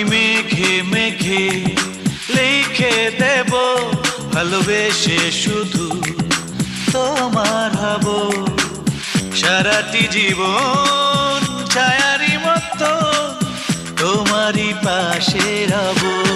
আমি মেঘে মেঘে লিখে দেব, ভালোবেসে শুধু তোমার হব। সারাটি জীবন ছায়ারি মতো তোমারই পাশে রব।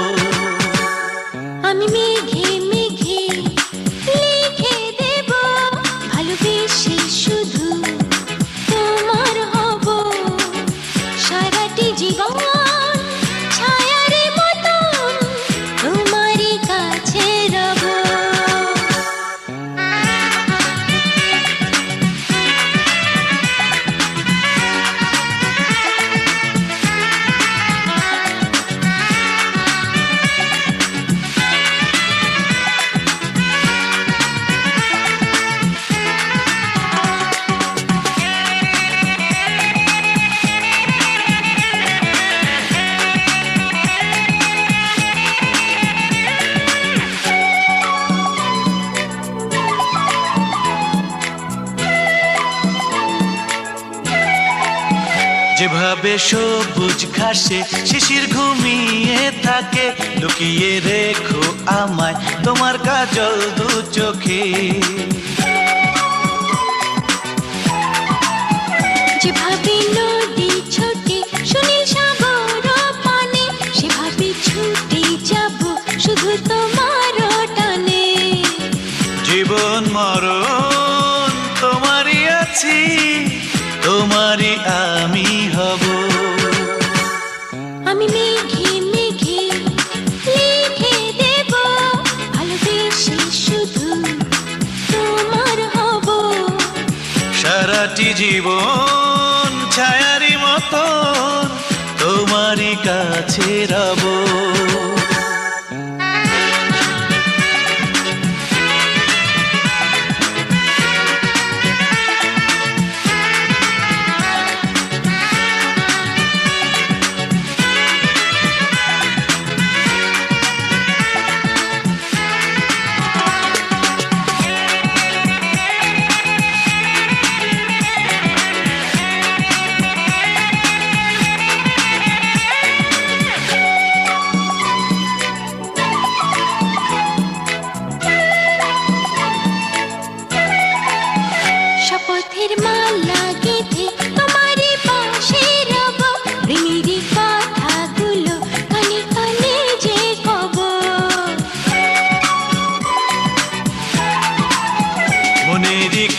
যেভাবে সবুজ ঘাসে শিশির ঘুমিয়ে থাকে লুকিয়ে রেখো আমায় তোমার কাজল দু চোখে। যেভাবে নদী ছোটে সুনীল সাগর পানে সেভাবে ছুটে যাব শুধু তোমার টানে। জীবন মরণ তোমারই আছি তোমারই আমি সারাটি জীবন ছায়ারি মতন তোমারই কাছে রব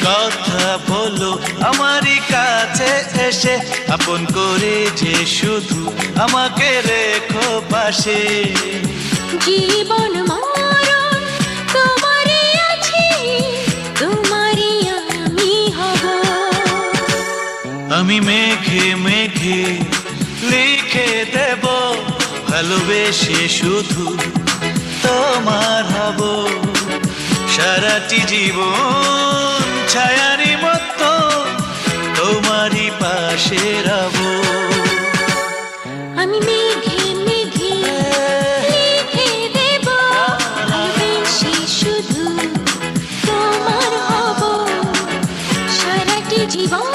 কথা বলো আমারই কাছে এসে আপন করে যে শুধু আমাকে রেখো পাশে। জীবন মরণ তোমারই আছে তোমারই আমি হব। আমি মেঘে মেঘে লিখে দেব ভালোবেসে শুধু তোমার হব। সারাটি জীবন ছায়ারি মতো তোমারই পাশে রব। আমি মেঘে মেঘে লিখে দেব ভালোবেসে শুধু তোমার হব। সারাটি জীবন